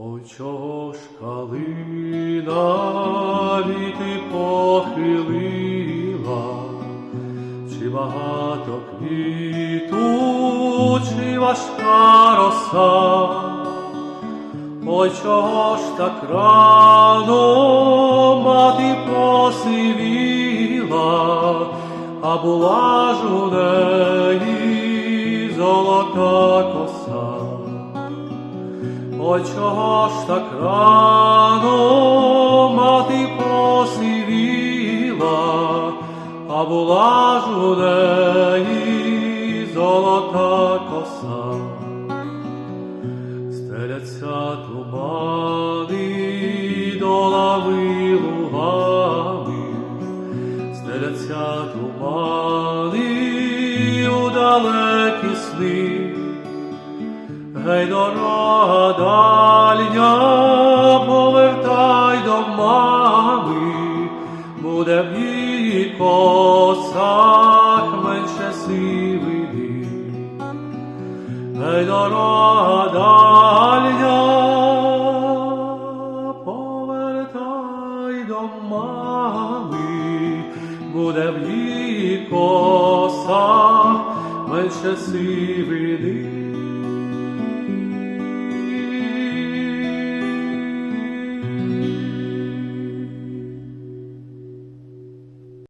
Ой, чого ж калина віти похилила, чи багато квіту, чи важка роса, ой, чого ж так рано мати посивіла, а була ж у неї золота коса. Ой, чого ж так рано мати посивіла, а була ж у неї золота коса. Стеляться тумани долами лугами, стеляться тумани у далекі сни. Гей, дорога дальня, повертай до мами, буде в її косах менше сивини. Гей, дорога дальня, повертай до мами, буде в її косах менше сивини.